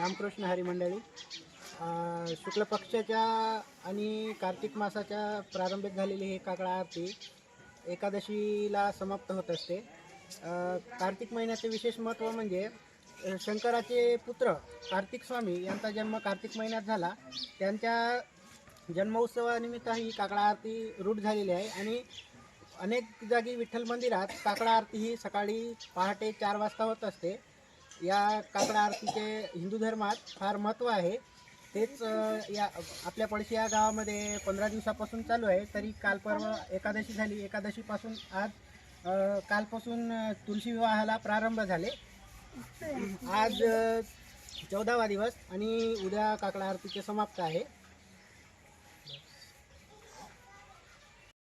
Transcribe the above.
रामकृष्ण हरी मंडळी. शुक्ल पक्षाच्या आणि कार्तिक मासाच्या प्रारंभिक झालेली ही काकडा आरती एकादशीला समाप्त होत असते. कार्तिक महिन्याचे विशेष महत्त्व म्हणजे शंकराचे पुत्र कार्तिक स्वामी यांचा जन्म कार्तिक महिन्यात झाला. त्यांच्या जन्मोत्सवानिमित्त ही काकडा आरती रूढ झालेली आहे आणि अनेक जागी विठ्ठल मंदिरात काकडा आरती ही सकाळी पहाटे चार वाजता होत असते. या काकडा आरतीचे हिंदू धर्मात फार महत्त्व आहे. तेच या आपल्या पडशी या गावामध्ये पंधरा दिवसापासून चालू आहे. तरी काल परवा एकादशी झाली. एकादशीपासून आज कालपासून तुळशी विवाहाला प्रारंभ झाले. आज चौदावा दिवस आणि उद्या काकडा आरतीचे समाप्त आहे.